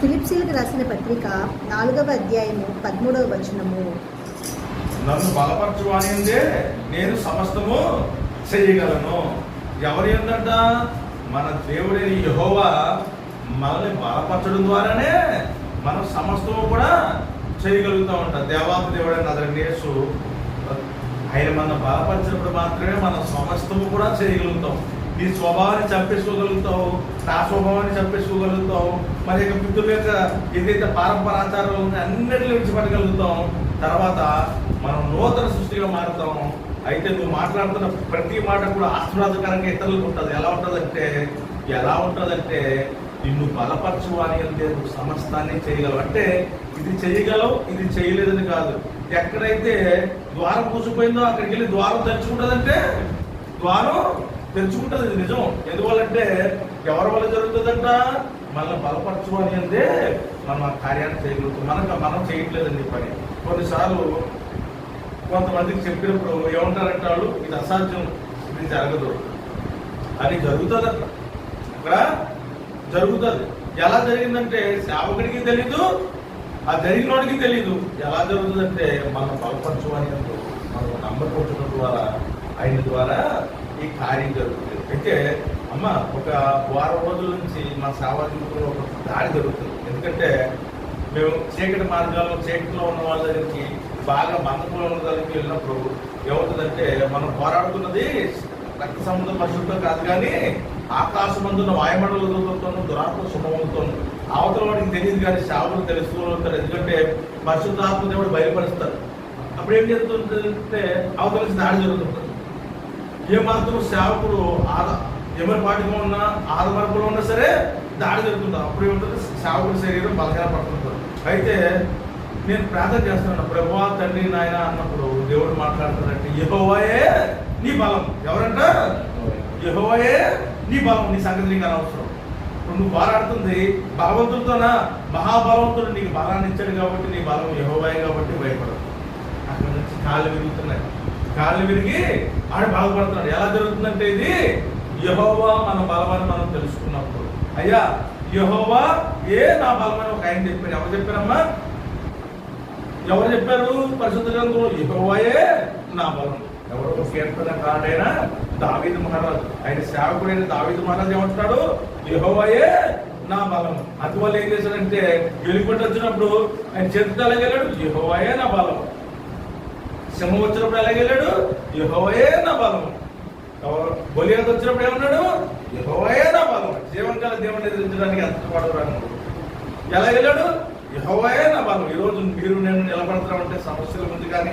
ఫిలిప్సీలకు రాసిన పత్రిక నాలుగవ అధ్యాయము పదమూడవ వచనము. నన్ను బలపరచువానిందే నేను సమస్తము చేయగలను. ఎవరి ఏంటంట మన దేవుడైన యహోవా మనల్ని బలపరచడం ద్వారానే మనం సమస్తము కూడా చేయగలుగుతా ఉంటాం. దేవాతి దేవుడైన అతని యేసు ఆయన మన బలపరిచినప్పుడు మాత్రమే మనం సమస్తము కూడా చేయగలుగుతాం. నీ స్వభావాన్ని చంపేసుకోగలుగుతావు నా స్వభావాన్ని చంపేసుకోగలుగుతావు మరి యొక్క పితృల యొక్క ఏదైతే పారంపరాచారాలు ఉన్నాయో అన్నిటిని విడిచిపెట్టగలుగుతాం తర్వాత మనం నూతన సృష్టిగా మారుతాం అయితే నువ్వు మాట్లాడుతున్న ప్రతి మాట కూడా ఆశీర్వాదకరంగా ఇతరులకు ఉంటుంది. ఎలా ఉంటుందంటే ఎలా ఉంటుందంటే నిన్ను బలపరచువాని అంటే నువ్వు సమస్తాన్ని చేయగలవు. అంటే ఇది చేయగలవు ఇది చేయలేదని కాదు. ఎక్కడైతే ద్వారం కూసిపోయిందో అక్కడికి వెళ్ళి ద్వారం తెచ్చుకుంటుందంటే ద్వారం తెరుచుకుంటుంది ఇది నిజం. ఎందువల్లంటే ఎవరి వల్ల జరుగుతుందంట? మనల్ని బలపరచుకోని అంటే మనం ఆ కార్యాన్ని చేయగలుగుతాం. మనకు మనం చేయట్లేదండి పని. కొన్నిసార్లు కొంతమందికి చెప్పినప్పుడు ఏమంటారంటే వాళ్ళు ఇది అసాధ్యం ఇది జరగదు. అని జరుగుతుంది. అక్కడ అక్కడ జరుగుతుంది. ఎలా జరిగిందంటే సేవకుడికి తెలీదు ఆ జరిగినోడికి తెలీదు. ఎలా జరుగుతుందంటే మనం బలపరచుకోని మనం నమ్మకొట్టడం ద్వారా ఆయన ద్వారా ఈ కార్యం జరుగుతుంది. అయితే అమ్మ ఒక వారం రోజుల నుంచి మా సేవాధికులు ఒక దాడి జరుగుతుంది. ఎందుకంటే మేము చీకటి మార్గాల్లో చీకటిలో ఉన్న వాళ్ళ దగ్గరికి బాగా బంధకులు ఉన్న దగ్గరికి వెళ్ళినప్పుడు ఏమవుతుందంటే మనం పోరాడుతున్నది రక్త సంబంధం పశువులతో కాదు కానీ ఆకాశం అందున్న వాయుమండలతోనూ దురాత్మ శుభములతోనూ అవతల వాడికి తెలియదు కానీ శావులు తెలుసుకోగలుగుతారు ఉంటారు. ఎందుకంటే పరిశుద్ధాత్మ దేవుడు బయలుపరుస్తారు అప్పుడు ఏం జరుగుతుందంటే అవతల నుంచి దాడి జరుగుతుంటుంది ఏ మాత్రం సేవకుడు ఆద ఎవరి పాటిగా ఉన్నా ఆదమరపులో ఉన్నా సరే దాడి జరుగుతుంది. అప్పుడు ఏముంటుంది సేవకుడి శరీరం బలహీన పడుతుంటారు అయితే నేను ప్రార్థన చేస్తున్నాను ప్రభా తండ్రి నాయన అన్నప్పుడు దేవుడు మాట్లాడుతున్నట్టు యహోవాయే నీ బలం. ఎవరంట? యహోవాయే నీ బలం నీ సంగతి నీకు అనవసరం. ఇప్పుడు నువ్వు పోరాడుతుంది బలవంతుడితోనా? మహాబలవంతుడు నీకు బలాన్ని ఇచ్చాడు కాబట్టి నీ బలం యహోవాయే కాబట్టి భయపడదు అక్కడ నుంచి కాళ్ళు విరుగుతున్నాయి. కాళ్ళు విరిగి ఆడు బాధపడుతున్నాడు ఎలా జరుగుతుందంటే ఇది? యహోవా మన బలమని మనం తెలుసుకున్నప్పుడు. అయ్యా యహోవా ఏ నా బలమని ఒక ఆయన చెప్పారు ఎవరు చెప్పారమ్మా? ఎవరు చెప్పారు? పరిశుద్ధ గ్రంథంలో యహోవాయే నా బలం ఎవరో ఒక కీర్తన కాడైనా దావీద్ మహారాజు ఆయన సేవకుడైన దావీద్ మహారాజు ఏమంటున్నాడు? యహోవాయే నా బలం అందువల్ల ఏం చేశాడంటే వెలుగుబడి వచ్చినప్పుడు ఆయన చేతితో ఎలాగెళ్ళాడు యహోవాయే నా బలం సింహం వచ్చినప్పుడు ఎలాగెళ్ళాడు యహోవయే నా బలం బొలియాకు వచ్చినప్పుడు ఏమన్నాడు? యహోవయే నా బలం జీవంకాల గల దేవుని ఎదిరించడానికి ఎంత పడరాను ఎలా వెళ్ళాడు? యహోవయే నా బలం ఈ రోజు మీరు నేను నిలబడతామంటే సమస్యల ముందు కానీ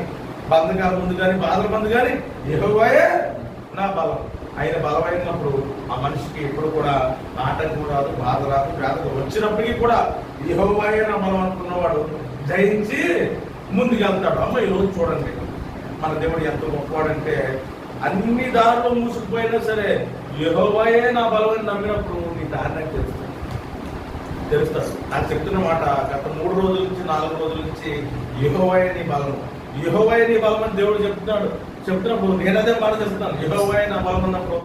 బంధకాల ముందు కానీ బాధల ముందు కానీ యహోవయే నా బలం. ఆయన బలమైనప్పుడు ఆ మనిషికి ఎప్పుడు కూడా ఆటంకం రాదు బాధ రాదు వేద వచ్చినప్పటికీ కూడా యహోవాయే నా బలం అనుకున్నవాడు జయించి ముందుకెళ్తాడు. అమ్మ ఈరోజు చూడండి. మన దేవుడు ఎంత గొప్పవాడంటే అన్ని దారులు మూసుకుపోయినా సరే యహోవాయే నా బలమని నమ్మినప్పుడు నీ దారి నాకు తెలుస్తుంది తెలుస్తాడు. నాకు చెప్తున్న మాట గత మూడు రోజుల నుంచి నాలుగు రోజుల నుంచి యహోవాయే నీ బలం. యహోవాయే నీ బలం అని దేవుడు చెప్తున్నాడు. చెప్తున్నప్పుడు నేనదే మాట చెప్తున్నాను. యహోవాయే నా బలం అన్నప్పుడు